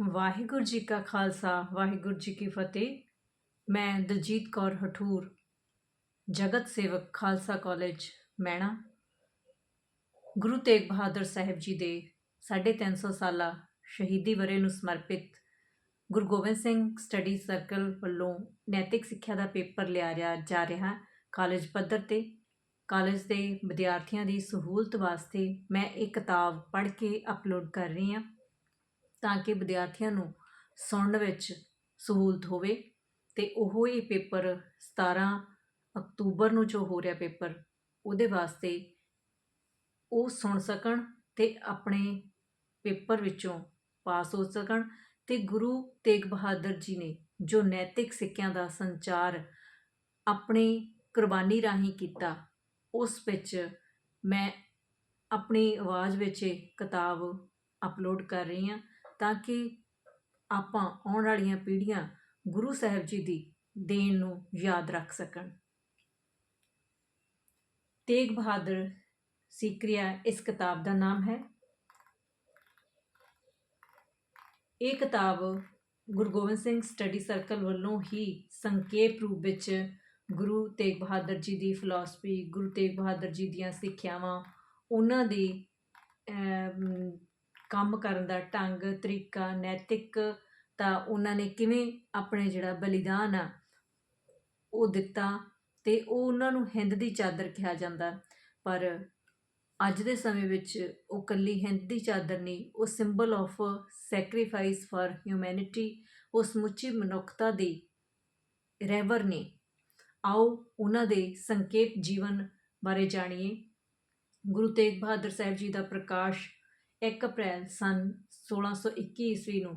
ਵਾਹਿਗੁਰੂ ਜੀ ਕਾ ਖਾਲਸਾ, ਵਾਹਿਗੁਰੂ ਜੀ ਕੀ ਫਤਿਹ। ਮੈਂ ਦਲਜੀਤ ਕੌਰ ਹਠੂਰ, ਜਗਤ ਸੇਵਕ, ਖਾਲਸਾ ਕਾਲਜ, ਮੈਣਾ। ਗੁਰੂ ਤੇਗ ਬਹਾਦਰ ਸਾਹਿਬ ਜੀ ਦੇ 350 ਸਾਲਾ ਸ਼ਹੀਦੀ ਵਰੇ ਨੂੰ ਸਮਰਪਿਤ ਗੁਰੂ ਗੋਬਿੰਦ ਸਿੰਘ ਸਟੱਡੀ ਸਰਕਲ ਵੱਲੋਂ ਨੈਤਿਕ ਸਿੱਖਿਆ ਦਾ ਪੇਪਰ ਲਿਆ ਰਿਹਾ ਜਾ ਰਿਹਾ ਕਾਲਜ ਪੱਧਰ ਤੇ। ਕਾਲਜ ਦੇ ਵਿਦਿਆਰਥੀਆਂ ਦੀ ਸਹੂਲਤ ਵਾਸਤੇ ਮੈਂ ਇਹ ਕਿਤਾਬ ਪੜ੍ਹ ਕੇ ਅਪਲੋਡ ਕਰ ਰਹੀ ਹਾਂ। ਤਾਂ ਕਿ ਵਿਦਿਆਰਥੀਆਂ ਨੂੰ ਸੁਣਨ ਵਿੱਚ ਸਹੂਲਤ ਹੋਵੇ ਅਤੇ ਉਹ ਇਹ ਪੇਪਰ 17 ਅਕਤੂਬਰ ਨੂੰ ਜੋ ਹੋ ਰਿਹਾ ਪੇਪਰ, ਉਹਦੇ ਵਾਸਤੇ ਉਹ ਸੁਣ ਸਕਣ ਅਤੇ ਆਪਣੇ ਪੇਪਰ ਵਿੱਚੋਂ ਪਾਸ ਹੋ ਸਕਣ। ਅਤੇ ਗੁਰੂ ਤੇਗ ਬਹਾਦਰ ਜੀ ਨੇ ਜੋ ਨੈਤਿਕ ਸਿੱਖਿਆ ਦਾ ਸੰਚਾਰ ਆਪਣੀ ਕੁਰਬਾਨੀ ਰਾਹੀਂ ਕੀਤਾ, ਉਸ ਵਿੱਚ ਮੈਂ ਆਪਣੀ ਆਵਾਜ਼ ਵਿੱਚ ਇਹ ਕਿਤਾਬ ਅਪਲੋਡ ਕਰ ਰਹੀ ਹਾਂ। ਤਾਂ ਕਿ ਆਪਾਂ ਆਉਣ ਵਾਲੀਆਂ ਪੀੜ੍ਹੀਆਂ ਗੁਰੂ ਸਾਹਿਬ ਜੀ ਦੀ ਦੇਣ ਨੂੰ ਯਾਦ ਰੱਖ ਸਕਣ। ਤੇਗ ਬਹਾਦਰ ਸਿੱਕਰੀਆ ਇਸ ਕਿਤਾਬ ਦਾ ਨਾਮ ਹੈ। ਇਹ ਕਿਤਾਬ ਗੁਰੂ ਗੋਬਿੰਦ ਸਿੰਘ ਸਟੱਡੀ ਸਰਕਲ ਵੱਲੋਂ ਹੀ ਸੰਖੇਪ ਰੂਪ ਵਿੱਚ ਗੁਰੂ ਤੇਗ ਬਹਾਦਰ ਜੀ ਦੀ ਫਿਲਾਸਫੀ ਗੁਰੂ ਤੇਗ ਬਹਾਦਰ ਜੀ ਦੀਆਂ ਸਿੱਖਿਆਵਾਂ, ਉਹਨਾਂ ਦੀ ਕੰਮ ਕਰਨ ਦਾ ਢੰਗ, ਤਰੀਕਾ, ਨੈਤਿਕ ਤਾਂ ਉਹਨਾਂ ਨੇ ਕਿਵੇਂ ਆਪਣੇ ਜਿਹੜਾ ਬਲੀਦਾਨ ਆ, ਉਹ ਦਿੱਤਾ ਤੇ ਉਹ ਉਹਨਾਂ ਨੂੰ ਹਿੰਦ ਦੀ ਚਾਦਰ ਕਿਹਾ ਜਾਂਦਾ। ਪਰ ਅੱਜ ਦੇ ਸਮੇਂ ਵਿੱਚ ਉਹ ਕੱਲੀ ਹਿੰਦ ਦੀ ਚਾਦਰ ਨਹੀਂ, ਉਹ symbol of sacrifice for humanity ਉਹ ਸਮੁੱਚੀ ਮਨੁੱਖਤਾ ਦੀ ਰਹਿਬਰ ਨੇ। ਆਓ ਉਹਨਾਂ ਦੇ ਸੰਕੇਪ ਜੀਵਨ ਬਾਰੇ ਜਾਣੀਏ। ਗੁਰੂ ਤੇਗ ਬਹਾਦਰ ਸਾਹਿਬ ਜੀ ਦਾ ਪ੍ਰਕਾਸ਼ 1 ਅਪ੍ਰੈਲ ਸਨ 1621 ਈਸਵੀ ਨੂੰ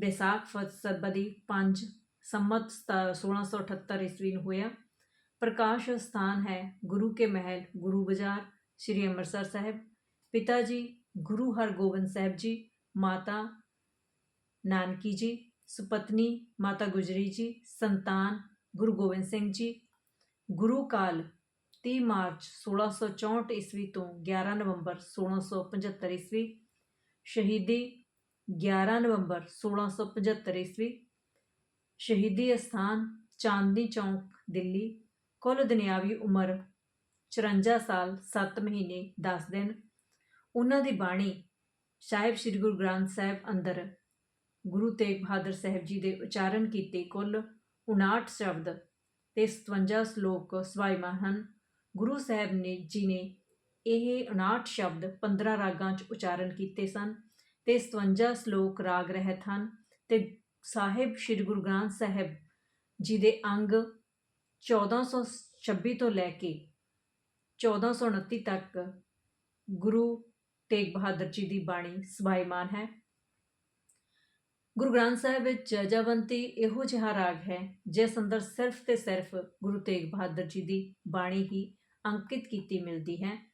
ਬੈਸਾਖ ਫਰਵਰੀ 5 ਸੰਮਤ 1678 ਈਸਵੀ ਨੂੰ ਹੋਇਆ। ਪ੍ਰਕਾਸ਼ ਸਥਾਨ ਹੈ ਗੁਰੂ ਕੇ ਮਹਿਲ, ਗੁਰੂ ਬਾਜ਼ਾਰ, ਸ੍ਰੀ ਅੰਮ੍ਰਿਤਸਰ ਸਾਹਿਬ। ਪਿਤਾ ਜੀ, ਗੁਰੂ ਹਰਗੋਬਿੰਦ ਸਾਹਿਬ ਜੀ, ਮਾਤਾ ਨਾਨਕੀ ਜੀ, ਸੁਪਤਨੀ ਮਾਤਾ ਗੁਜਰੀ ਜੀ, ਸੰਤਾਨ ਗੁਰੂ ਗੋਬਿੰਦ ਸਿੰਘ ਜੀ। ਗੁਰੂ ਕਾਲ 30 ਮਾਰਚ 1664 ਈਸਵੀ ਤੋਂ 11 ਨਵੰਬਰ 1675 ਈਸਵੀ, ਸ਼ਹੀਦੀ 11 ਨਵੰਬਰ 1675 ਈਸਵੀ, ਸ਼ਹੀਦੀ ਅਸਥਾਨ ਚਾਂਦਨੀ ਚੌਂਕ, ਦਿੱਲੀ, ਕੁੱਲ ਦੁਨਿਆਵੀ ਉਮਰ 54 ਸਾਲ 7 ਮਹੀਨੇ 10 ਦਿਨ। ਉਹਨਾਂ ਦੀ ਬਾਣੀ ਸਾਹਿਬ ਸ੍ਰੀ ਗੁਰੂ ਗ੍ਰੰਥ ਸਾਹਿਬ ਅੰਦਰ ਗੁਰੂ ਤੇਗ ਬਹਾਦਰ ਸਾਹਿਬ ਜੀ ਦੇ ਉਚਾਰਨ ਕੀਤੇ ਕੁੱਲ 59 ਸ਼ਬਦ ਤੇ 57 ਸ਼ਲੋਕ ਸਵਾਈਮਾਨ ਹਨ। ਗੁਰੂ ਸਾਹਿਬ ਨੇ, ਜੀ ਨੇ ਇਹ 59 ਸ਼ਬਦ 15 ਰਾਗਾਂ 'ਚ ਉਚਾਰਨ ਕੀਤੇ ਸਨ ਤੇ 57 ਸ਼ਲੋਕ ਰਾਗ ਰਹਿਤ ਹਨ ਤੇ ਸਾਹਿਬ ਸ੍ਰੀ ਗੁਰੂ ਗ੍ਰੰਥ ਸਾਹਿਬ ਜੀ ਦੇ ਅੰਗ 1426 ਤੋਂ ਲੈ ਕੇ 1429 ਤੱਕ ਗੁਰੂ ਤੇਗ ਬਹਾਦਰ ਜੀ ਦੀ ਬਾਣੀ ਸਵਾਈਮਾਨ ਹੈ। ਗੁਰੂ ਗ੍ਰੰਥ ਸਾਹਿਬ ਵਿੱਚ ਜਜਵੰਤੀ ਇਹੋ ਜਿਹਾ ਰਾਗ ਹੈ, ਜਿਸ ਅੰਦਰ ਸਿਰਫ ਤੇ ਸਿਰਫ ਗੁਰੂ ਤੇਗ ਬਹਾਦਰ ਜੀ ਦੀ ਬਾਣੀ ਹੀ ਅੰਕਿਤ ਕੀਤੀ ਮਿਲਦੀ ਹੈ।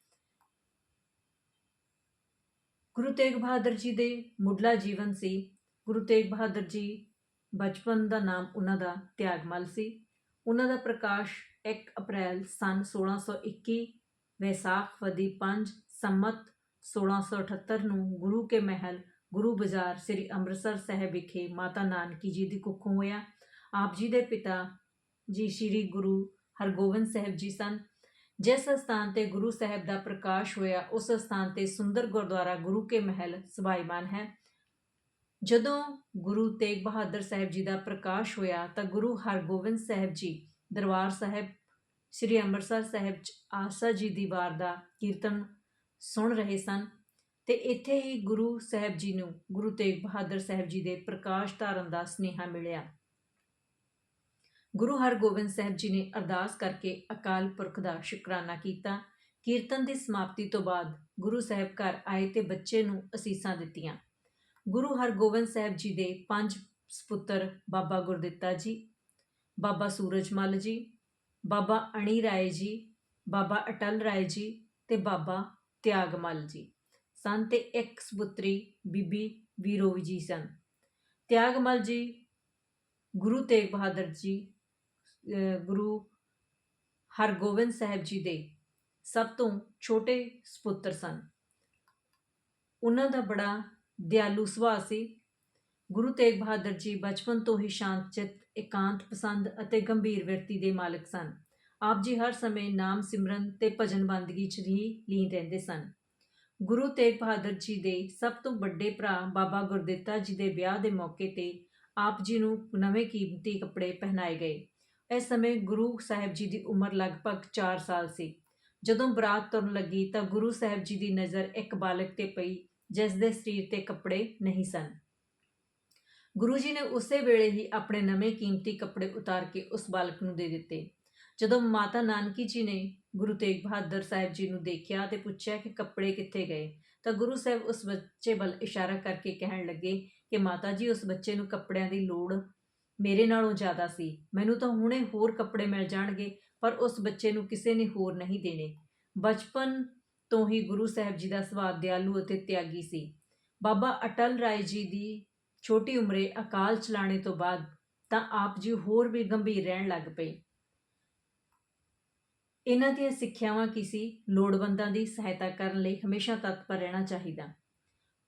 ਗੁਰੂ ਤੇਗ ਬਹਾਦਰ ਜੀ ਦੇ ਮੁੱਢਲਾ ਜੀਵਨ ਸੀ। ਗੁਰੂ ਤੇਗ ਬਹਾਦਰ ਜੀ ਬਚਪਨ ਦਾ ਨਾਮ ਉਹਨਾਂ ਦਾ ਤਿਆਗਮਲ ਸੀ। ਉਹਨਾਂ ਦਾ ਪ੍ਰਕਾਸ਼ 1 ਅਪ੍ਰੈਲ ਸਨ 1621 ਵੈਸਾਖ ਵਦੀ 5 ਸੰਮਤ 1678 ਨੂੰ ਗੁਰੂ ਕੇ ਮਹਿਲ, ਗੁਰੂ ਬਾਜ਼ਾਰ ਸ੍ਰੀ ਅੰਮ੍ਰਿਤਸਰ ਸਾਹਿਬ ਵਿਖੇ ਮਾਤਾ ਨਾਨਕੀ ਜੀ ਦੀ ਕੁੱਖੋਂ ਹੋਇਆ। ਆਪ ਜੀ ਦੇ ਪਿਤਾ ਜੀ ਸ੍ਰੀ ਗੁਰੂ ਹਰਗੋਬਿੰਦ ਸਾਹਿਬ ਜੀ ਸਨ। ਜਿਸ ਸਥਾਨ ਤੇ ਗੁਰੂ ਸਾਹਿਬ ਦਾ ਪ੍ਰਕਾਸ਼ ਹੋਇਆ, ਉਸ ਸਥਾਨ ਤੇ ਸੁੰਦਰ ਗੁਰਦੁਆਰਾ ਗੁਰੂ ਕੇ ਮਹਿਲ ਸਵਾਈਮਾਨ ਹੈ। ਜਦੋਂ ਗੁਰੂ ਤੇਗ ਬਹਾਦਰ ਸਾਹਿਬ ਜੀ ਦਾ ਪ੍ਰਕਾਸ਼ ਹੋਇਆ, ਤਾਂ ਗੁਰੂ ਹਰਗੋਬਿੰਦ ਸਾਹਿਬ ਜੀ ਦਰਬਾਰ ਸਾਹਿਬ, ਸ੍ਰੀ ਅੰਮ੍ਰਿਤਸਰ ਸਾਹਿਬ ਚ ਆਸਾ ਜੀ ਦੀ ਵਾਰ ਦਾ ਕੀਰਤਨ ਸੁਣ ਰਹੇ ਸਨ ਤੇ ਇੱਥੇ ਹੀ ਗੁਰੂ ਸਾਹਿਬ ਜੀ ਨੂੰ, ਗੁਰੂ ਤੇਗ ਬਹਾਦਰ ਸਾਹਿਬ ਜੀ ਦੇ ਪ੍ਰਕਾਸ਼ ਧਾਰਨ ਦਾ ਸਨੇਹਾ ਮਿਲਿਆ। ਗੁਰੂ ਹਰਗੋਬਿੰਦ ਸਾਹਿਬ ਜੀ ਨੇ ਅਰਦਾਸ ਕਰਕੇ ਅਕਾਲ ਪੁਰਖ ਦਾ ਸ਼ੁਕਰਾਨਾ ਕੀਤਾ। ਕੀਰਤਨ ਦੀ ਸਮਾਪਤੀ ਤੋਂ ਬਾਅਦ ਗੁਰੂ ਸਾਹਿਬ ਘਰ ਆਏ ਤੇ ਬੱਚੇ ਨੂੰ ਅਸੀਸਾਂ ਦਿੱਤੀਆਂ। ਗੁਰੂ ਹਰਗੋਬਿੰਦ ਸਾਹਿਬ ਜੀ ਦੇ ਪੰਜ ਸੁਪੁੱਤਰ ਬਾਬਾ ਗੁਰਦਿੱਤਾ ਜੀ, ਬਾਬਾ ਸੂਰਜਮਲ ਜੀ, ਬਾਬਾ ਅਣੀ ਰਾਏ ਜੀ, ਬਾਬਾ ਅਟਲ ਰਾਏ ਜੀ ਤੇ ਬਾਬਾ ਤਿਆਗਮਲ ਜੀ। ਸਨ ਤੇ ਇੱਕ ਸੁਪੁੱਤਰੀ ਬੀਬੀ ਵੀਰੋਵੀ ਜੀ ਸਨ। ਤਿਆਗਮਲ ਜੀ, ਗੁਰੂ ਤੇਗ ਬਹਾਦਰ ਜੀ ਗੁਰੂ ਹਰਗੋਬਿੰਦ ਸਾਹਿਬ ਜੀ ਦੇ ਸਭ ਤੋਂ ਛੋਟੇ ਸੁਪੁੱਤਰ ਸਨ। ਉਹਨਾਂ ਦਾ ਬੜਾ ਦਿਆਲੂ ਸੁਭਾਅ ਸੀ। ਗੁਰੂ ਤੇਗ ਬਹਾਦਰ ਜੀ ਬਚਪਨ ਤੋਂ ਹੀ ਸ਼ਾਂਤ, ਚਿੱਤ, ਇਕਾਂਤ, ਪਸੰਦ ਅਤੇ ਗੰਭੀਰ ਵਿਰਤੀ ਦੇ ਮਾਲਕ ਸਨ। ਆਪ ਜੀ ਹਰ ਸਮੇਂ ਨਾਮ ਸਿਮਰਨ ਤੇ ਭਜਨ ਬੰਦਗੀ 'ਚ ਹੀ ਲੀਨ ਰਹਿੰਦੇ ਸਨ। ਗੁਰੂ ਤੇਗ ਬਹਾਦਰ ਜੀ ਦੇ ਸਭ ਤੋਂ ਵੱਡੇ ਭਰਾ ਬਾਬਾ ਗੁਰਦਿੱਤਾ ਜੀ ਦੇ ਵਿਆਹ ਦੇ ਮੌਕੇ ਤੇ ਆਪ ਜੀ ਨੂੰ ਨਵੇਂ ਕੀਮਤੀ ਕੱਪੜੇ ਪਹਿਨਾਏ ਗਏ। ਇਸ ਸਮੇਂ ਗੁਰੂ ਸਾਹਿਬ ਜੀ ਦੀ ਉਮਰ ਲਗਭਗ 4 ਸਾਲ ਸੀ। ਜਦੋਂ ਬਰਾਤ ਤੁਰਨ ਲੱਗੀ ਤਾਂ ਗੁਰੂ ਸਾਹਿਬ ਜੀ ਦੀ ਨਜ਼ਰ ਇੱਕ ਬਾਲਕ ਤੇ ਪਈ, ਜਿਸ ਦੇ ਸਰੀਰ ਤੇ ਕੱਪੜੇ ਨਹੀਂ ਸਨ। ਗੁਰੂ ਜੀ ਨੇ ਉਸੇ ਵੇਲੇ ਹੀ ਆਪਣੇ ਨਵੇਂ ਕੀਮਤੀ ਕੱਪੜੇ ਉਤਾਰ ਕੇ ਉਸ ਬਾਲਕ ਨੂੰ ਦੇ ਦਿੱਤੇ। ਜਦੋਂ ਮਾਤਾ ਨਾਨਕੀ ਜੀ ਨੇ ਗੁਰੂ ਤੇਗ ਬਹਾਦਰ ਸਾਹਿਬ ਜੀ ਨੂੰ ਦੇਖਿਆ ਤੇ ਪੁੱਛਿਆ ਕਿ ਕੱਪੜੇ ਕਿੱਥੇ ਗਏ, ਤਾਂ ਗੁਰੂ ਸਾਹਿਬ ਉਸ ਬੱਚੇ ਵੱਲ ਇਸ਼ਾਰਾ ਕਰਕੇ ਕਹਿਣ ਲੱਗੇ ਕਿ ਮਾਤਾ ਜੀ, ਉਸ ਬੱਚੇ ਨੂੰ ਕੱਪੜਿਆਂ ਦੀ ਲੋੜ ਮੇਰੇ ਨਾਲੋਂ ਜ਼ਿਆਦਾ ਸੀ। ਮੈਨੂੰ ਤਾਂ ਹੁਣੇ ਹੋਰ ਕੱਪੜੇ ਮਿਲ ਜਾਣਗੇ, ਪਰ ਉਸ ਬੱਚੇ ਨੂੰ ਕਿਸੇ ਨੇ ਹੋਰ ਨਹੀਂ ਦੇਣੇ। ਬਚਪਨ ਤੋਂ ਹੀ ਗੁਰੂ ਸਾਹਿਬ ਜੀ ਦਾ ਸੁਭਾਅ ਦਿਆਲੂ ਅਤੇ ਤਿਆਗੀ ਸੀ। ਬਾਬਾ ਅਟਲ ਰਾਏ ਜੀ ਦੀ ਛੋਟੀ ਉਮਰੇ ਅਕਾਲ ਚਲਾਣੇ ਤੋਂ ਬਾਅਦ ਤਾਂ ਆਪ ਜੀ ਹੋਰ ਵੀ ਗੰਭੀਰ ਰਹਿਣ ਲੱਗ ਪਏ। ਇਹਨਾਂ ਦੀਆਂ ਸਿੱਖਿਆਵਾਂ ਕੀ ਸੀ? ਲੋੜਵੰਦਾਂ ਦੀ ਸਹਾਇਤਾ ਕਰਨ ਲਈ ਹਮੇਸ਼ਾ ਤਤਪਰ ਰਹਿਣਾ ਚਾਹੀਦਾ।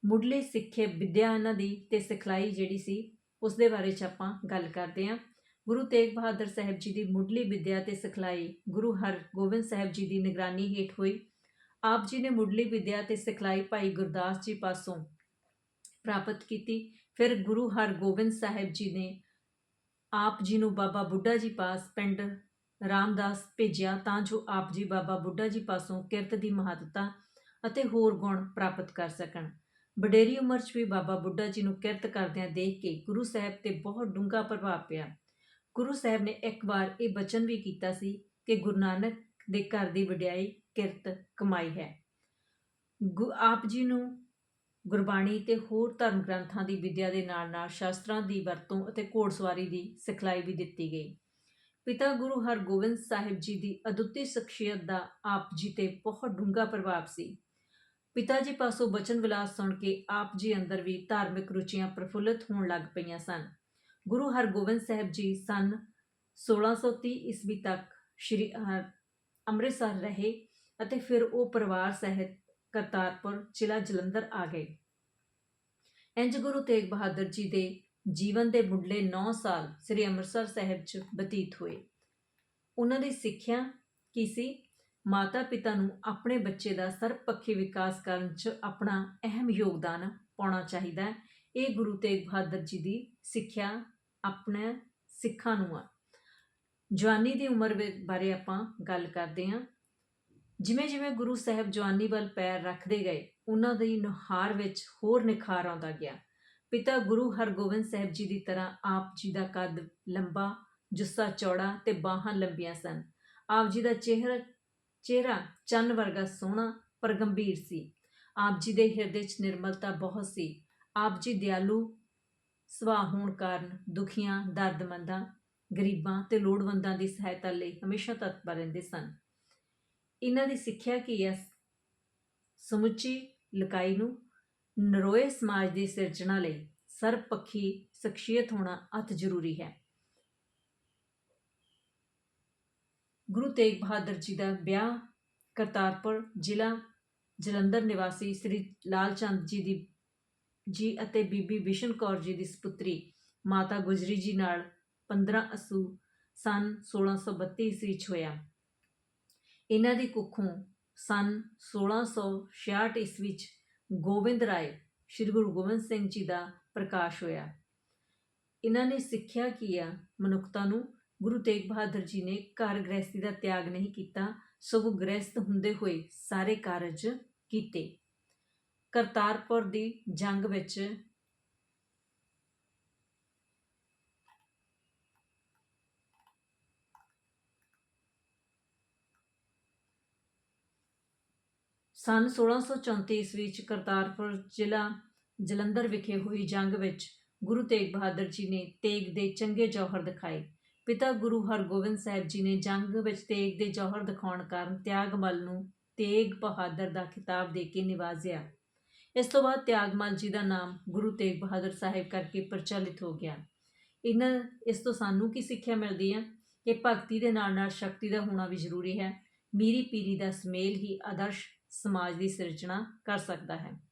ਮੁੱਢਲੀ ਸਿੱਖੇ ਵਿਦਿਆ ਇਹਨਾਂ ਦੀ ਤੇ ਸਿਖਲਾਈ ਜਿਹੜੀ ਸੀ ਉਸ ਦੇ ਬਾਰੇ ਚ ਆਪਾਂ ਗੱਲ ਕਰਦੇ ਹਾਂ। ਗੁਰੂ ਤੇਗ ਬਹਾਦਰ ਸਾਹਿਬ ਜੀ ਦੀ ਮੁੱਢਲੀ ਵਿਦਿਆ ਤੇ ਸਿਖਲਾਈ ਗੁਰੂ ਹਰਗੋਬਿੰਦ ਸਾਹਿਬ ਜੀ ਦੀ ਨਿਗਰਾਨੀ ਹੇਠ ਹੋਈ। ਆਪ ਜੀ ਨੇ ਮੁੱਢਲੀ ਵਿਦਿਆ ਤੇ ਸਿਖਲਾਈ ਭਾਈ ਗੁਰਦਾਸ ਜੀ ਪਾਸੋਂ ਪ੍ਰਾਪਤ ਕੀਤੀ। ਫਿਰ ਗੁਰੂ ਹਰਗੋਬਿੰਦ ਸਾਹਿਬ ਜੀ ਨੇ ਆਪ ਜੀ ਨੂੰ ਬਾਬਾ ਬੁੱਢਾ ਜੀ ਪਾਸ ਪਿੰਡ ਰਾਮਦਾਸ ਭੇਜਿਆ, ਤਾਂ ਜੋ ਆਪ ਜੀ ਬਾਬਾ ਬੁੱਢਾ ਜੀ ਪਾਸੋਂ ਕਿਰਤ ਦੀ ਮਹੱਤਤਾ ਅਤੇ ਹੋਰ ਗੁਣ ਪ੍ਰਾਪਤ ਕਰ ਸਕਣ। ਵਡੇਰੀ ਉਮਰ 'ਚ ਵੀ ਬਾਬਾ ਬੁੱਢਾ ਜੀ ਨੂੰ ਕਿਰਤ ਕਰਦਿਆਂ ਦੇਖ ਕੇ ਗੁਰੂ ਸਾਹਿਬ ਤੇ ਬਹੁਤ ਡੂੰਘਾ ਪ੍ਰਭਾਵ ਪਿਆ। ਗੁਰੂ ਸਾਹਿਬ ਨੇ ਇੱਕ ਵਾਰ ਇਹ ਬਚਨ ਵੀ ਕੀਤਾ ਸੀ ਕਿ ਗੁਰੂ ਨਾਨਕ ਦੇ ਘਰ ਦੀ ਵਡਿਆਈ ਕਿਰਤ ਕਮਾਈ ਹੈ। ਆਪ ਜੀ ਨੂੰ ਗੁਰਬਾਣੀ ਤੇ ਹੋਰ ਧਰਮ ਗ੍ਰੰਥਾਂ ਦੀ ਵਿਦਿਆ ਦੇ ਨਾਲ-ਨਾਲ ਸ਼ਾਸਤਰਾਂ ਦੀ ਵਰਤੋਂ ਅਤੇ ਘੋੜਸਵਾਰੀ ਦੀ ਸਿਖਲਾਈ ਵੀ ਦਿੱਤੀ ਗਈ। ਪਿਤਾ ਗੁਰੂ ਹਰਗੋਬਿੰਦ ਸਾਹਿਬ ਜੀ ਦੀ ਅਦੁੱਤੀ ਸ਼ਖਸੀਅਤ ਦਾ ਆਪ ਜੀ ਤੇ ਬਹੁਤ ਡੂੰਘਾ ਪ੍ਰਭਾਵ ਸੀ। ਪਿਤਾ ਜੀ ਪਾਸੋਂ ਬਚਨ ਵਿਲਾਸ ਸੁਣ ਕੇ ਆਪ ਜੀ ਅੰਦਰ ਵੀ ਧਾਰਮਿਕ ਰੁਚੀਆਂ ਪ੍ਰਫੁੱਲਤ ਹੋਣ ਲੱਗ ਪਈਆਂ ਸਨ। ਗੁਰੂ ਹਰਗੋਬਿੰਦ ਸਾਹਿਬ ਜੀ ਸਨ 1630 ਈਸਵੀ ਤੱਕ ਸ਼੍ਰੀ ਅੰਮ੍ਰਿਤਸਰ ਰਹੇ ਅਤੇ ਫਿਰ ਉਹ ਪਰਿਵਾਰ ਸਹਿਤ ਕਰਤਾਰਪੁਰ ਜ਼ਿਲ੍ਹਾ ਜਲੰਧਰ ਆ ਗਏ। ਇੰਜ ਗੁਰੂ ਤੇਗ ਬਹਾਦਰ ਜੀ ਦੇ ਜੀਵਨ ਦੇ ਮੁੱਢਲੇ 9 ਸਾਲ ਸ੍ਰੀ ਅੰਮ੍ਰਿਤਸਰ ਸਾਹਿਬ 'ਚ ਬਤੀਤ ਹੋਏ। ਉਹਨਾਂ ਦੀ ਸਿੱਖਿਆ ਕੀ ਸੀ? ਮਾਤਾ ਪਿਤਾ ਨੂੰ ਆਪਣੇ ਬੱਚੇ ਦਾ ਸਰਬਪੱਖੀ ਵਿਕਾਸ ਕਰਨ 'ਚ ਆਪਣਾ ਅਹਿਮ ਯੋਗਦਾਨ ਪਾਉਣਾ ਚਾਹੀਦਾ ਹੈ। ਇਹ ਗੁਰੂ ਤੇਗ ਬਹਾਦਰ ਜੀ ਦੀ ਸਿੱਖਿਆ ਆਪਣੇ ਸਿੱਖਾਂ ਨੂੰ ਆ। ਜਵਾਨੀ ਦੀ ਉਮਰ ਬਾਰੇ ਆਪਾਂ ਗੱਲ ਕਰਦੇ ਹਾਂ। ਜਿਵੇਂ ਜਿਵੇਂ ਗੁਰੂ ਸਾਹਿਬ ਜਵਾਨੀ ਵੱਲ ਪੈਰ ਰੱਖਦੇ ਗਏ, ਉਹਨਾਂ ਦੀ ਨੁਹਾਰ ਵਿੱਚ ਹੋਰ ਨਿਖਾਰ ਆਉਂਦਾ ਗਿਆ। ਪਿਤਾ ਗੁਰੂ ਹਰਗੋਬਿੰਦ ਸਾਹਿਬ ਜੀ ਦੀ ਤਰ੍ਹਾਂ ਆਪ ਜੀ ਦਾ ਕੱਦ ਲੰਬਾ, ਜੁੱਸਾ ਚੌੜਾ ਤੇ ਬਾਹਾਂ ਲੰਬੀਆਂ ਸਨ। ਆਪ ਜੀ ਦਾ ਚਿਹਰਾ ਚਿਹਰਾ ਚੰਨ ਵਰਗਾ ਸੋਹਣਾ ਪਰ ਗੰਭੀਰ ਸੀ। ਆਪ ਜੀ ਦੇ ਹਿਰਦੇ 'ਚ ਨਿਰਮਲਤਾ ਬਹੁਤ ਸੀ। ਆਪ ਜੀ ਦਿਆਲੂ ਸੁਭਾਅ ਹੋਣ ਕਾਰਨ ਦੁਖੀਆਂ, ਦਰਦਮੰਦਾਂ, ਗਰੀਬਾਂ ਤੇ ਲੋੜਵੰਦਾਂ ਦੀ ਸਹਾਇਤਾ ਲਈ ਹਮੇਸ਼ਾ ਤਤਪਰ ਰਹਿੰਦੇ ਸਨ। ਇਹਨਾਂ ਦੀ ਸਿੱਖਿਆ ਕੀ ਹੈ ਸਮੁੱਚੀ ਲਕਾਈ ਨੂੰ ਨਰੋਏ ਸਮਾਜ ਦੀ ਸਿਰਜਣਾ ਲਈ ਸਰਬਪੱਖੀ ਸ਼ਖਸੀਅਤ ਹੋਣਾ ਅਤ ਜ਼ਰੂਰੀ ਹੈ। ਗੁਰੂ ਤੇਗ ਬਹਾਦਰ ਜੀ ਦਾ ਵਿਆਹ, ਕਰਤਾਰਪੁਰ ਜ਼ਿਲ੍ਹਾ, ਜਲੰਧਰ ਨਿਵਾਸੀ ਸ੍ਰੀ ਲਾਲ ਚੰਦ ਜੀ ਦੀ, ਜੀ ਅਤੇ ਬੀਬੀ ਬਿਸ਼ਨ ਕੌਰ ਜੀ ਦੀ ਸੁਪੁੱਤਰੀ ਮਾਤਾ ਗੁਜਰੀ ਜੀ ਨਾਲ 15 ਅਸੂ ਸਨ 1632 ਈਸਵੀ 'ਚ ਹੋਇਆ। ਇਹਨਾਂ ਦੀ ਕੁੱਖੋਂ ਸਨ 1666 ਈਸਵੀ 'ਚ ਗੋਬਿੰਦ ਰਾਏ, ਸ੍ਰੀ ਗੁਰੂ ਗੋਬਿੰਦ ਸਿੰਘ ਜੀ ਦਾ ਪ੍ਰਕਾਸ਼ ਹੋਇਆ। ਇਹਨਾਂ ਨੇ ਸਿੱਖਿਆ ਕੀ ਆ ਮਨੁੱਖਤਾ ਨੂੰ? ਗੁਰੂ ਤੇਗ ਬਹਾਦਰ ਜੀ ਨੇ ਘਰ ਗ੍ਰਹਿਸਤੀ ਦਾ ਤਿਆਗ ਨਹੀਂ ਕੀਤਾ, ਸਗੋਂ ਗ੍ਰਹਿਸਤ ਹੁੰਦੇ ਹੋਏ ਸਾਰੇ ਕਾਰਜ ਕੀਤੇ। ਕਰਤਾਰਪੁਰ ਦੀ ਜੰਗ ਵਿੱਚ ਸਨ 1634 ਈਸਵੀ ਵਿੱਚ ਕਰਤਾਰਪੁਰ ਜ਼ਿਲ੍ਹਾ ਜਲੰਧਰ ਵਿਖੇ ਹੋਈ ਜੰਗ ਵਿੱਚ ਗੁਰੂ ਤੇਗ ਬਹਾਦਰ ਜੀ ਨੇ ਤੇਗ ਦੇ ਚੰਗੇ ਜੌਹਰ ਦਿਖਾਏ। ਪਿਤਾ ਗੁਰੂ ਹਰਗੋਬਿੰਦ ਸਾਹਿਬ ਜੀ ਨੇ ਜੰਗ ਵਿੱਚ ਤੇਗ ਦੇ ਜੌਹਰ ਦਿਖਾਉਣ ਕਾਰਨ ਤਿਆਗਮਲ ਨੂੰ ਤੇਗ ਬਹਾਦਰ ਦਾ ਖਿਤਾਬ ਦੇ ਕੇ ਨਿਵਾਜ਼ਿਆ। ਇਸ ਤੋਂ ਬਾਅਦ ਤਿਆਗਮਲ ਜੀ ਦਾ ਨਾਮ ਗੁਰੂ ਤੇਗ ਬਹਾਦਰ ਸਾਹਿਬ ਕਰਕੇ ਪ੍ਰਚਲਿਤ ਹੋ ਗਿਆ। ਇਹਨਾਂ, ਇਸ ਤੋਂ ਸਾਨੂੰ ਕੀ ਸਿੱਖਿਆ ਮਿਲਦੀ ਹੈ ਕਿ ਭਗਤੀ ਦੇ ਨਾਲ ਨਾਲ ਸ਼ਕਤੀ ਦਾ ਹੋਣਾ ਵੀ ਜ਼ਰੂਰੀ ਹੈ। ਮੀਰੀ ਪੀਰੀ ਦਾ ਸਮੇਲ ਹੀ ਆਦਰਸ਼ ਸਮਾਜ ਦੀ ਸਿਰਜਣਾ ਕਰ ਸਕਦਾ ਹੈ।